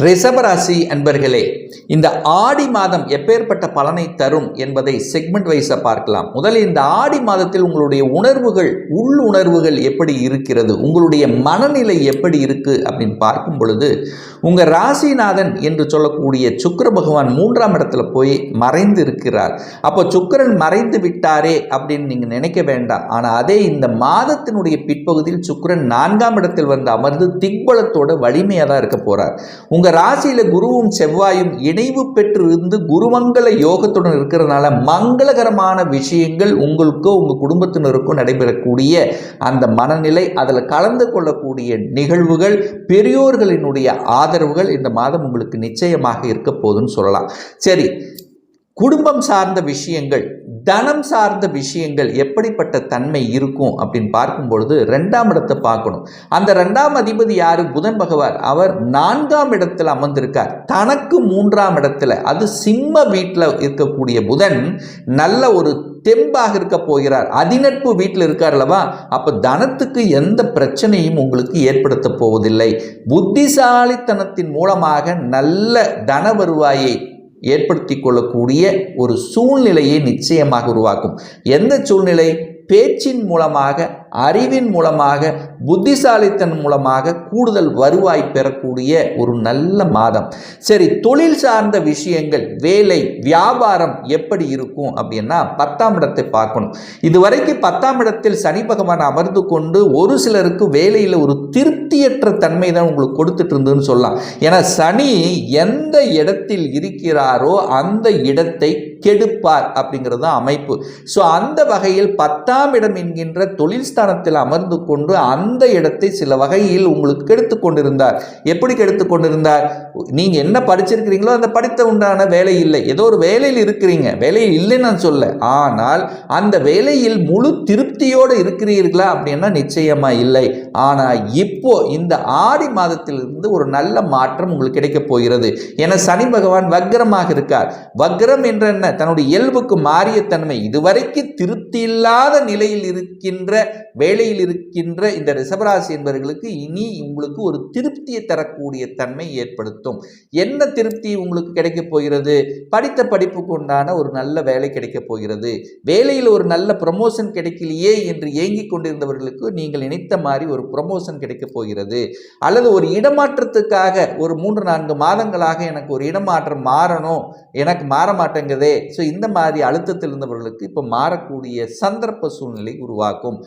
ரிஷபராசி அன்பர்களே இந்த ஆடி மாதம் எப்பேற்பட்ட பலனை தரும் என்பதை செக்மெண்ட் வைஸாக பார்க்கலாம். முதலில் இந்த ஆடி மாதத்தில் உங்களுடைய உணர்வுகள் உள் உணர்வுகள் எப்படி இருக்கிறது? உங்களுடைய மனநிலை எப்படி இருக்கு? அப்படின்னு பார்க்கும் பொழுது உங்கள் ராசிநாதன் என்று சொல்லக்கூடிய சுக்கர பகவான் மூன்றாம் இடத்துல போய் மறைந்து இருக்கிறார். அப்போ சுக்கிரன் மறைந்து விட்டாரே அப்படின்னு நீங்கள் நினைக்க வேண்டாம். ஆனால் அதே இந்த மாதத்தினுடைய பிற்பகுதியில் சுக்கிரன் நான்காம் இடத்தில் வந்து அமர்ந்து திக்பலத்தோட வலிமையாக தான் இருக்க போறார். உங்கள் ராசியில் குருவும் செவ்வாயும் இணைவு பெற்று இருந்து குருமங்கள யோகத்துடன் இருக்கிறதுனால மங்களகரமான விஷயங்கள் உங்களுக்கோ உங்கள் குடும்பத்தினருக்கோ நடைபெறக்கூடிய அந்த மனநிலை அதில் கலந்து கொள்ளக்கூடிய நிகழ்வுகள் பெரியோர்களினுடைய ஆதரவுகள் இந்த மாதம் உங்களுக்கு நிச்சயமாக இருக்க போதுன்னு சொல்லலாம். சரி குடும்பம் சார்ந்த விஷயங்கள் தனம் சார்ந்த விஷயங்கள் எப்படிப்பட்ட தன்மை இருக்கும் அப்படின்னு பார்க்கும் பொழுது ரெண்டாம் இடத்தை பார்க்கணும். அந்த ரெண்டாம் அதிபதி யாரு? புதன் பகவான். அவர் நான்காம் இடத்துல அமர்ந்திருக்கார். தனக்கு மூன்றாம் இடத்துல. அது சிம்ம வீட்டில் இருக்கக்கூடிய புதன் நல்ல ஒரு தெம்பாக இருக்க போகிறார். அதிநட்பு வீட்டில் இருக்கார் அல்லவா? அப்போ தனத்துக்கு எந்த பிரச்சனையும் உங்களுக்கு ஏற்படுத்த போவதில்லை. புத்திசாலித்தனத்தின் மூலமாக நல்ல தன வருவாயை ஏற்படுத்தி கொள்ளக்கூடிய ஒரு சூழ்நிலையை நிச்சயமாக உருவாக்கும். எந்த சூழ்நிலை? பேச்சின் மூலமாக அறிவின் மூலமாக புத்திசாலித்தன் மூலமாக கூடுதல் வருவாய் பெறக்கூடிய ஒரு நல்ல மாதம். சரி தொழில் சார்ந்த விஷயங்கள் வேலை வியாபாரம் எப்படி இருக்கும் அப்படின்னா பத்தாம் இடத்தை பார்க்கணும். இதுவரைக்கும் பத்தாம் இடத்தில் சனி பகவான் அமர்ந்து கொண்டு ஒரு சிலருக்கு வேலையில் ஒரு திருப்தியற்ற தன்மை தான் உங்களுக்கு கொடுத்துட்டு இருந்ததுன்னு சொல்லலாம். ஏன்னா சனி எந்த இடத்தில் இருக்கிறாரோ அந்த இடத்தை கெடுப்பார் அப்படிங்கிறது தான் அமைப்பு. ஸோ அந்த வகையில் பத்தாம் இடம் என்கின்ற தொழில் ஸ்தானத்தில் அமர்ந்து கொண்டு அந்த இடத்தை சில வகையில் உங்களுக்கு கெடுத்து கொண்டிருந்தார். எப்படி கெடுத்து கொண்டிருந்தார்? நீங்கள் என்ன படிச்சிருக்கிறீங்களோ அந்த படித்த உண்டான வேலை இல்லை. ஏதோ ஒரு வேலையில் இருக்கிறீங்க. வேலையில் இல்லைன்னு நான் சொல்ல. ஆனால் அந்த வேலையில் முழு திருப்தியோடு இருக்கிறீர்களா அப்படின்னா நிச்சயமாக இல்லை. ஆனால் இப்போ இந்த ஆடி மாதத்திலிருந்து ஒரு நல்ல மாற்றம் உங்களுக்கு கிடைக்கப் போகிறது. என சனி பகவான் வக்ரமாக இருக்கார். வக்ரம் என்ற என்ன? தன்னுடைய இயல்புக்கு மாறிய தன்மை. இதுவரைக்கு திருப்தி இல்லாத நிலையில் இருக்கின்ற வேலையில் இருக்கின்ற இந்த ரிஷபராசி என்பவர்களுக்கு இனி உங்களுக்கு ஒரு திருப்தியை தரக்கூடிய தன்மை ஏற்படுத்தும். என்ன திருப்தி உங்களுக்கு கிடைக்கப் போகிறது? படித்த படிப்புக்கு உண்டான ஒரு நல்ல வேலை கிடைக்கப் போகிறது. வேலையில் ஒரு நல்ல ப்ரமோஷன் கிடைக்கலையே என்று ஏங்கிக் கொண்டிருந்தவர்களுக்கு நீங்கள் நினைத்த மாதிரி ஒரு ப்ரமோஷன் கிடைக்கப் போகிறது. அல்லது ஒரு இடமாற்றத்துக்காக ஒரு மூன்று நான்கு மாதங்களாக எனக்கு ஒரு இடமாற்றம் மாறணும். எனக்கு மாற மாட்டேங்குதே. ஸோ இந்த மாதிரி அழுத்தத்தில் இருந்தவர்களுக்கு இப்போ மாறக்கூடிய சந்தர்ப்ப சூழ்நிலை உருவாக்கும்.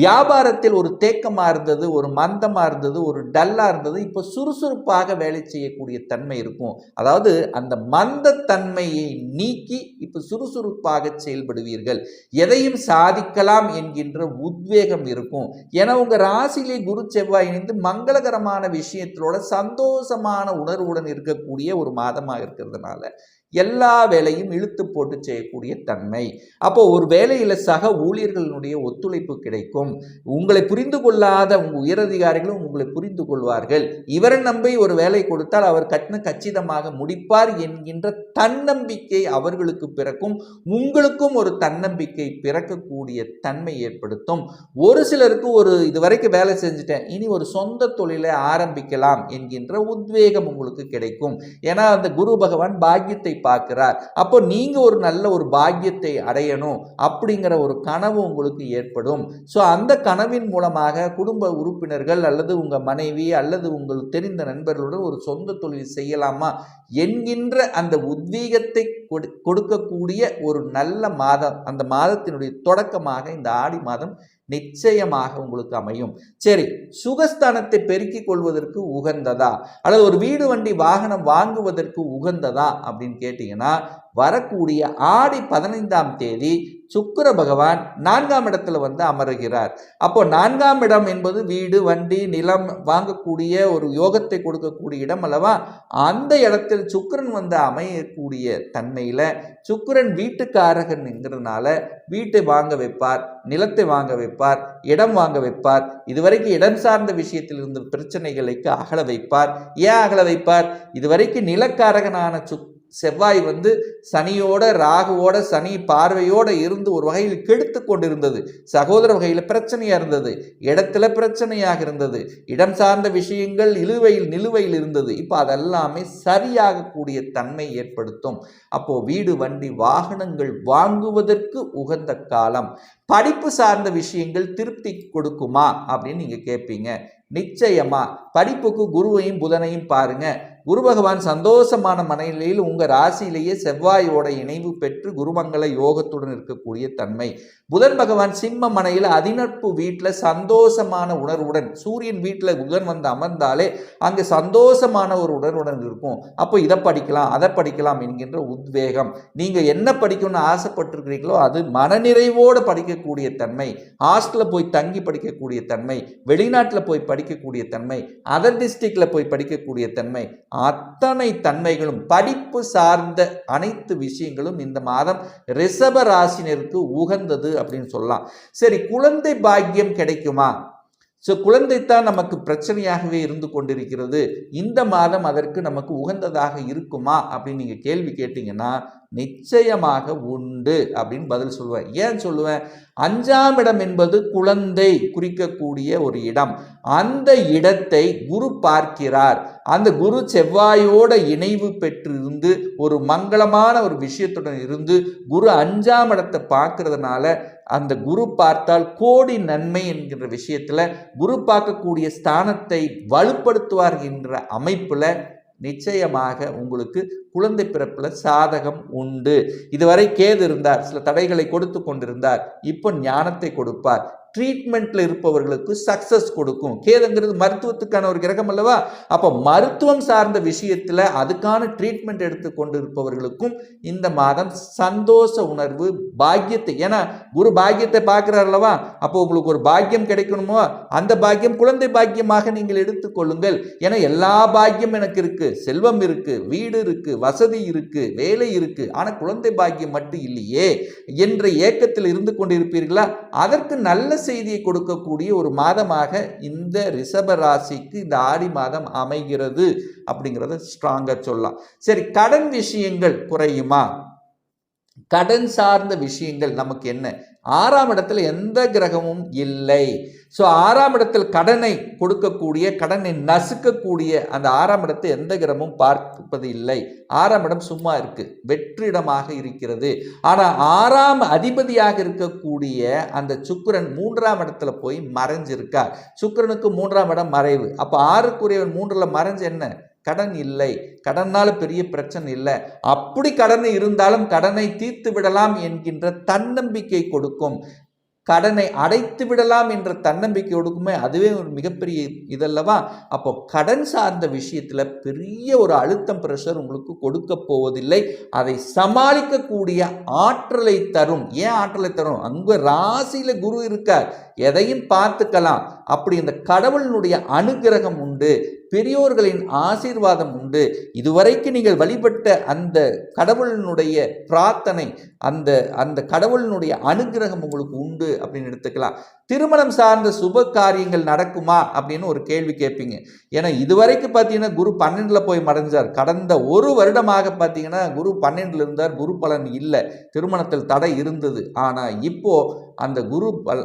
வியாபாரத்தில் ஒரு தேக்கமாக இருந்தது ஒரு மந்தமாக இருந்தது ஒரு டல்லாக இருந்தது இப்போ சுறுசுறுப்பாக வேலை செய்யக்கூடிய தன்மை இருக்கும். அதாவது அந்த மந்த தன்மையை நீக்கி இப்போ சுறுசுறுப்பாக செயல்படுவீர்கள். எதையும் சாதிக்கலாம் என்கின்ற உத்வேகம் இருக்கும். ஏன்னா உங்கள் ராசியிலே குரு செவ்வாய் இணைந்து மங்களகரமான விஷயத்திலோட சந்தோஷமான உணர்வுடன் இருக்கக்கூடிய ஒரு மாதமாக இருக்கிறதுனால. எல்லா வேலையும் இழுத்து போட்டு செய்யக்கூடிய தன்மை. அப்போ ஒரு வேலையில் சக ஊழியர்களினுடைய ஒத்துழைப்பு கிடைக்கும். உங்களை புரிந்து கொள்ளாத உங்கள் உயரதிகாரிகளும் உங்களை புரிந்து கொள்வார்கள். இவரை நம்பி ஒரு வேலை கொடுத்தால் அவர் கட்டின கச்சிதமாக முடிப்பார் என்கின்ற தன்னம்பிக்கை அவர்களுக்கு பிறக்கும். உங்களுக்கும் ஒரு தன்னம்பிக்கை பிறக்கக்கூடிய தன்மை ஏற்படுத்தும். ஒரு சிலருக்கு ஒரு இதுவரைக்கும் வேலை செஞ்சுட்டேன். இனி ஒரு சொந்த தொழிலை ஆரம்பிக்கலாம் என்கின்ற உத்வேகம் உங்களுக்கு கிடைக்கும். ஏன்னா அந்த குரு பகவான் பாக்கியத்தை பார்க்கிறார். அப்போ நீங்கள் ஒரு நல்ல ஒரு பாக்கியத்தை அடையணும் அப்படிங்கிற ஒரு கனவு உங்களுக்கு ஏற்படும். ஸோ அந்த கனவின் மூலமாக குடும்ப உறுப்பினர்கள் அல்லது உங்க மனைவி அல்லது உங்கள் தெரிந்த நண்பர்களுடன் ஒரு சொந்த தொழில் செய்யலாமா என்கின்ற அந்த உத்வீகத்தை கொடு- கொடுக்கக்கூடிய ஒரு நல்ல மாதம் அந்த மாதத்தினுடைய தொடக்கமாக இந்த ஆடி மாதம் நிச்சயமாக உங்களுக்கு அமையும். சரி சுகஸ்தானத்தை பெருக்கிக் கொள்வதற்கு உகந்ததா? அல்லது ஒரு வீடு வண்டி வாகனம் வாங்குவதற்கு உகந்ததா? அப்படின்னு கேட்டிங்கன்னா வரக்கூடிய ஆடி பதினைந்தாம் தேதி சுக்கிர பகவான் நான்காம் இடத்துல வந்து அமருகிறார். அப்போ நான்காம் இடம் என்பது வீடு வண்டி நிலம் வாங்கக்கூடிய ஒரு யோகத்தை கொடுக்கக்கூடிய இடம் அல்லவா? அந்த இடத்தில் சுக்கிரன் வந்து அமையக்கூடிய தன்மையில் சுக்கிரன் வீட்டுக்காரகன்ங்கிறதுனால வீட்டை வாங்க வைப்பார் நிலத்தை வாங்க வைப்பார் இடம் வாங்க வைப்பார். இதுவரைக்கும் இடம் சார்ந்த விஷயத்தில் இருந்த பிரச்சனைகளுக்கு அகல வைப்பார். ஏன் அகல வைப்பார்? இதுவரைக்கும் நிலக்காரகனான சுக் செவ்வாய் வந்து சனியோட ராகுவோட சனி பார்வையோட இருந்து ஒரு வகையில் கெடுத்து கொண்டிருந்தது. சகோதர வகையில் பிரச்சனையா இருந்தது. இடத்துல பிரச்சனையாக இருந்தது. இடம் சார்ந்த விஷயங்கள் இழுவையில் நிலுவையில் இருந்தது. இப்போ அதெல்லாமே சரியாகக்கூடிய தன்மை ஏற்படுத்தும். அப்போ வீடு வண்டி வாகனங்கள் வாங்குவதற்கு உகந்த காலம். படிப்பு சார்ந்த விஷயங்கள் திருப்தி கொடுக்குமா? அப்படின்னு நீங்க கேட்பீங்க நிச்சயமா. படிப்புக்கு குருவையும் புதனையும் பாருங்க. குரு பகவான் சந்தோஷமான மனநிலையில் உங்கள் ராசியிலேயே செவ்வாயோட இணைவு பெற்று குருமங்கள யோகத்துடன் இருக்கக்கூடிய தன்மை. புதன் பகவான் சிம்ம மனையில் அதிநட்பு வீட்டில் சந்தோஷமான உணர்வுடன் சூரியன் வீட்டில் புதன் வந்து அமர்ந்தாலே அங்கே சந்தோஷமான ஒரு உணர்வுடன் இருக்கும். அப்போ இதை படிக்கலாம் அதை படிக்கலாம் என்கின்ற உத்வேகம். நீங்கள் என்ன படிக்கணும்னு ஆசைப்பட்டிருக்கிறீங்களோ அது மனநிறைவோடு படிக்கக்கூடிய தன்மை. ஹாஸ்டலில் போய் தங்கி படிக்கக்கூடிய தன்மை. வெளிநாட்டில் போய் படிக்கக்கூடிய தன்மை. அதர் டிஸ்ட்ரிக்டில் போய் படிக்கக்கூடிய தன்மை. அத்தனை தன்மைகளும் படிப்பு சார்ந்த அனைத்து விஷயங்களும் இந்த மாதம் ரிஷப ராசினருக்கு உகந்தது அப்படின்னு சொல்லலாம். சரி குழந்தை பாக்கியம் கிடைக்குமா? ஸோ குழந்தைத்தான் நமக்கு பிரச்சனையாகவே இருந்து கொண்டிருக்கிறது. இந்த மாதம் அதற்கு நமக்கு உகந்ததாக இருக்குமா? அப்படின்னு நீங்கள் கேள்வி கேட்டிங்கன்னா நிச்சயமாக உண்டு அப்படின்னு பதில் சொல்லுவேன். ஏன் சொல்லுவேன்? அஞ்சாம் இடம் என்பது குழந்தை குறிக்கக்கூடிய ஒரு இடம். அந்த இடத்தை குரு பார்க்கிறார். அந்த குரு செவ்வாயோட இணைவு பெற்றிருந்து ஒரு மங்களமான ஒரு விஷயத்துடன் இருந்து குரு அஞ்சாம் இடத்தை பார்க்கறதுனால அந்த குரு பார்த்தால் கோடி நன்மை என்கிற விஷயத்துல குரு பார்க்கக்கூடிய ஸ்தானத்தை வலுப்படுத்துவார் என்ற அமைப்புல நிச்சயமாக உங்களுக்கு குழந்தை பிறப்பில் சாதகம் உண்டு. இதுவரை கேது இருந்தார் சில தடைகளை கொடுத்து கொண்டிருந்தார் இப்போ ஞானத்தை கொடுப்பார். ட்ரீட்மெண்ட்ல இருப்பவர்களுக்கு சக்சஸ் கொடுக்கும். கேதுங்கிறது மருத்துவத்துக்கான ஒரு கிரகம் அல்லவா? அப்போ மருத்துவம் சார்ந்த விஷயத்தில் அதுக்கான ட்ரீட்மெண்ட் எடுத்து கொண்டு இருப்பவர்களுக்கும் இந்த மாதம் சந்தோஷ உணர்வு பாக்கியத்தை ஏன்னா குரு பாக்கியத்தை பார்க்குறார் அல்லவா? அப்போ உங்களுக்கு ஒரு பாக்கியம் கிடைக்கணுமோ? அந்த பாக்கியம் குழந்தை பாக்கியமாக நீங்கள் எடுத்துக்கொள்ளுங்கள் ஏன்னா எல்லா பாக்கியம் எனக்கு இருக்கு. செல்வம் இருக்கு வீடு இருக்கு வசதி இருக்கு வேலை இருக்கு ஆனா குழந்தை பாக்கியம் மட்டும் இல்லையே என்ற ஏக்கத்தில் இருந்து கொண்டிருப்பீர்களா? அதற்கு நல்ல செய்தியை கொடுக்கக்கூடிய ஒரு மாதமாக இந்த ரிஷப ராசிக்கு இந்த ஆடி மாதம் அமைகிறது அப்படிங்கிறத ஸ்ட்ராங்கா சொல்லலாம். சரி கடன் விஷயங்கள் குறையுமா? கடன் சார்ந்த விஷயங்கள் நமக்கு என்ன? ஆறாம் இடத்துல எந்த கிரகமும் இல்லை. ஸோ ஆறாம் இடத்தில் கடனை கொடுக்கக்கூடிய கடனை நசுக்கக்கூடிய அந்த ஆறாம் இடத்தை எந்த கிரகமும் பார்ப்பது இல்லை. ஆறாம் இடம் சும்மா இருக்கு வெற்றிடமாக இருக்கிறது. ஆனால் ஆறாம் அதிபதியாக இருக்கக்கூடிய அந்த சுக்கிரன் மூன்றாம் இடத்துல போய் மறைஞ்சிருக்கார். சுக்கிரனுக்கு மூன்றாம் இடம் மறைவு. அப்போ ஆறுக்குரியவன் மூன்றில் மறைஞ்சு என்ன? கடன் இல்லை. கடனால் பெரிய பிரச்சனை இல்லை. அப்படி கடன் இருந்தாலும் கடனை தீர்த்து விடலாம் என்கின்ற தன்னம்பிக்கை கொடுக்கும். கடனை அடைத்து விடலாம் என்ற தன்னம்பிக்கை கொடுக்குமே அதுவே ஒரு மிகப்பெரிய இதல்லவா? அப்போ கடன் சார்ந்த விஷயத்தில் பெரிய ஒரு அழுத்தம் ப்ரெஷர் உங்களுக்கு கொடுக்க போவதில்லை. அதை சமாளிக்கக்கூடிய ஆற்றலை தரும். ஏன் ஆற்றலை தரும்? அங்கே ராசியில் குரு இருக்கார். எதையும் பார்த்துக்கலாம். அப்படி இந்த கடவுளினுடைய அனுகிரகம் உண்டு பெரியோர்களின் ஆசீர்வாதம் உண்டு. இதுவரைக்கு நீங்கள் வழிபட்ட அந்த கடவுளினுடைய பிரார்த்தனை அந்த அந்த கடவுளினுடைய அனுகிரகம் உங்களுக்கு உண்டு அப்படின்னு எடுத்துக்கலாம். திருமணம் சார்ந்த சுப காரியங்கள் நடக்குமா அப்படின்னு ஒரு கேள்வி கேட்பீங்க. ஏன்னா இதுவரைக்கு பார்த்தீங்கன்னா குரு பன்னெண்டில் போய் மறைஞ்சார். கடந்த ஒரு வருடமாக பார்த்தீங்கன்னா குரு பன்னெண்டில் இருந்தார். குரு பலன் இல்லை. திருமணத்தில் தடை இருந்தது. ஆனால் இப்போ அந்த குரு பல்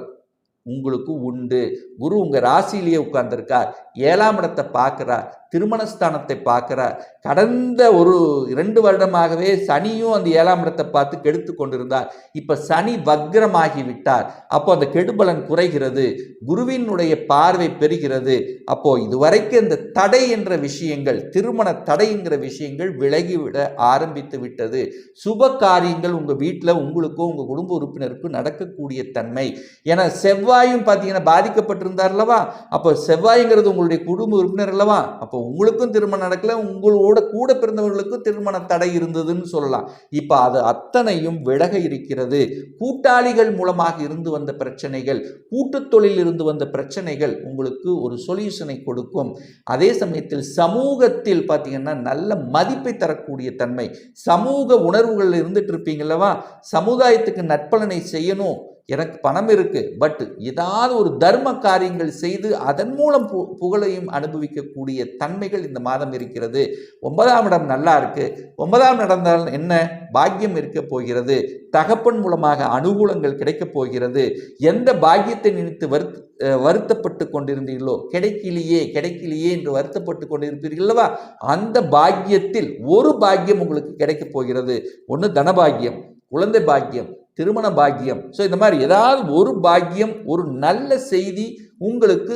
உங்களுக்கு உண்டு. குரு உங்கள் ராசியிலேயே உட்கார்ந்துருக்கார். ஏழாம் இடத்தை பார்க்குறார். திருமணஸ்தானத்தை பார்க்குறார் கடந்த ஒரு இரண்டு வருடமாகவே சனியும் அந்த ஏழாம் இடத்தை பார்த்து கெடுத்து கொண்டிருந்தார். இப்போ சனி வக்ரமாகி விட்டார். அப்போ அந்த கெடுபலன் குறைகிறது. குருவினுடைய பார்வை பெறுகிறது அப்போ இதுவரைக்கும் இந்த தடை என்ற விஷயங்கள் திருமண தடை என்கிற விஷயங்கள் விலகிவிட ஆரம்பித்து விட்டது. சுப காரியங்கள் உங்கள் வீட்டில் உங்களுக்கும் உங்கள் குடும்ப உறுப்பினருக்கும் நடக்கக்கூடிய தன்மை. ஏன்னா செவ்வாயும் பார்த்தீங்கன்னா பாதிக்கப்பட்டிருந்தார் அல்லவா? அப்போ செவ்வாய்ங்கிறது உங்களுடைய குடும்ப உறுப்பினர் அல்லவா? அப்போ உங்களுக்கும் திருமணம் நடக்கல உங்களோட கூட பிறந்தவர்களுக்கும் திருமண தடை இருந்ததுன்னு சொல்லலாம். இப்போ அது அத்தனையும் விலக இருக்கிறது. கூட்டாளிகள் மூலமாக இருந்து வந்த பிரச்சனைகள் கூட்டுத் தொழில் இருந்து வந்த பிரச்சனைகள் உங்களுக்கு ஒரு சொல்யூஷனை கொடுக்கும். அதே சமயத்தில் சமூகத்தில் பார்த்தீங்கன்னா நல்ல மதிப்பை தரக்கூடிய தன்மை. சமூக உணர்வுகள் இருந்துட்டு இருப்பீங்களவா சமுதாயத்துக்கு நற்பலனை செய்யணும். எனக்கு பணம் இருக்கு பட் ஏதாவது ஒரு தர்ம காரியங்கள் செய்து அதன் மூலம் பு புகழையும் அனுபவிக்கக்கூடிய தன்மைகள் இந்த மாதம் இருக்கிறது. ஒன்பதாம் இடம் நல்லா இருக்கு. ஒன்பதாம் நடந்தால் என்ன? பாக்கியம் இருக்க போகிறது. தகப்பன் மூலமாக அனுகூலங்கள் கிடைக்கப் போகிறது. எந்த பாக்கியத்தை நினைத்து வருத் வருத்தப்பட்டு கொண்டிருந்தீர்களோ கிடைக்கலையே கிடைக்கலையே என்று வருத்தப்பட்டு கொண்டிருப்பீர்கள் அல்லவா? அந்த பாக்கியத்தில் ஒரு பாக்கியம் உங்களுக்கு கிடைக்கப் போகிறது. ஒன்று தனபாகியம் குழந்தை பாக்கியம் திருமண பாக்கியம். ஸோ இந்த மாதிரி ஏதாவது ஒரு பாக்கியம் ஒரு நல்ல செய்தி உங்களுக்கு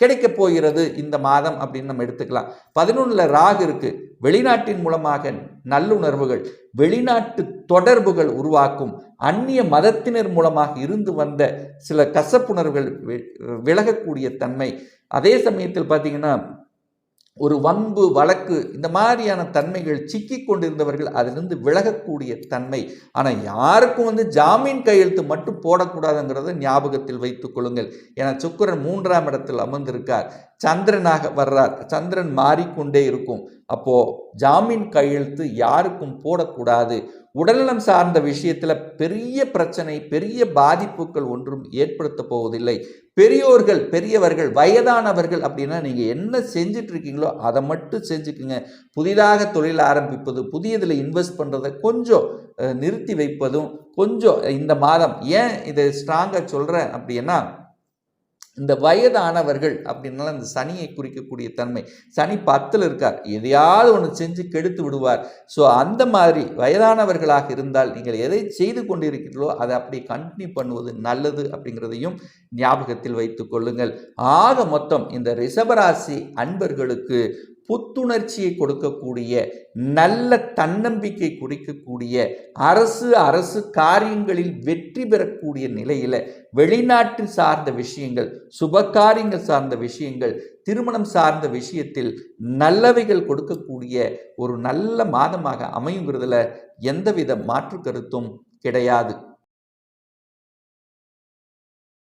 கிடைக்கப் போகிறது இந்த மாதம் அப்படின்னு நம்ம எடுத்துக்கலாம். பதினொன்றில் ராகு இருக்குது வெளிநாட்டின் மூலமாக நல்லுணர்வுகள் வெளிநாட்டு தொடர்புகள் உருவாக்கும் அந்நிய மதத்தினர் மூலமாக இருந்து வந்த சில கசப்புணர்வுகள் விலகக்கூடிய தன்மை. அதே சமயத்தில் பார்த்தீங்கன்னா ஒரு வம்பு வழக்கு இந்த மாதிரியான தன்மைகள் சிக்கி கொண்டிருந்தவர்கள் அதிலிருந்து விலகக்கூடிய தன்மை. ஆனால் யாருக்கும் வந்து ஜாமீன் கையெழுத்து மட்டும் போடக்கூடாதுங்கிறத ஞாபகத்தில் வைத்துக் கொள்ளுங்கள். ஏன்னா சுக்கரன் மூன்றாம் இடத்தில் அமர்ந்திருக்கார். சந்திரனாக வர்றார். சந்திரன் மாறிக்கொண்டே இருக்கும். அப்போ ஜாமீன் கையெழுத்து யாருக்கும் போடக்கூடாது. உடல்நலம் சார்ந்த விஷயத்தில் பெரிய பிரச்சனை பெரிய பாதிப்புகள் ஒன்றும் ஏற்படுத்த போவதில்லை. பெரியோர்கள் பெரியவர்கள் வயதானவர்கள் அப்படின்னா நீங்கள் என்ன செஞ்சுட்டு இருக்கீங்களோ அதை மட்டும் செஞ்சுக்குங்க. புதிதாக தொழில் ஆரம்பிப்பது புதியதில் இன்வெஸ்ட் பண்ணுறதை கொஞ்சம் நிறுத்தி வைப்பதும் கொஞ்சம் இந்த மாதம் ஏன் இதை ஸ்ட்ராங்காக சொல்கிறேன் அப்படின்னா இந்த வயதானவர்கள் அப்படின்னால இந்த சனியை குறிக்கக்கூடிய தன்மை. சனி பத்தில் இருக்கார். எதையாவது ஒன்று செஞ்சு கெடுத்து விடுவார். ஸோ அந்த மாதிரி வயதானவர்களாக இருந்தால் நீங்கள் எதை செய்து கொண்டிருக்கிறீர்களோ அதை அப்படி கண்டினியூ பண்ணுவது நல்லது அப்படிங்கிறதையும் ஞாபகத்தில் வைத்துக் கொள்ளுங்கள். ஆக மொத்தம் இந்த ரிஷபராசி அன்பர்களுக்கு புத்துணர்ச்சியை கொடுக்கக்கூடிய நல்ல தன்னம்பிக்கை குறிக்கக்கூடிய அரசு அரசு காரியங்களில் வெற்றி பெறக்கூடிய நிலையில் வெளிநாட்டு சார்ந்த விஷயங்கள் சுபகாரியங்கள் சார்ந்த விஷயங்கள் திருமணம் சார்ந்த விஷயத்தில் நல்லவைகள் கொடுக்கக்கூடிய ஒரு நல்ல மாதமாக அமையுங்கிறதுல எந்தவித மாற்று கருத்தும் கிடையாது.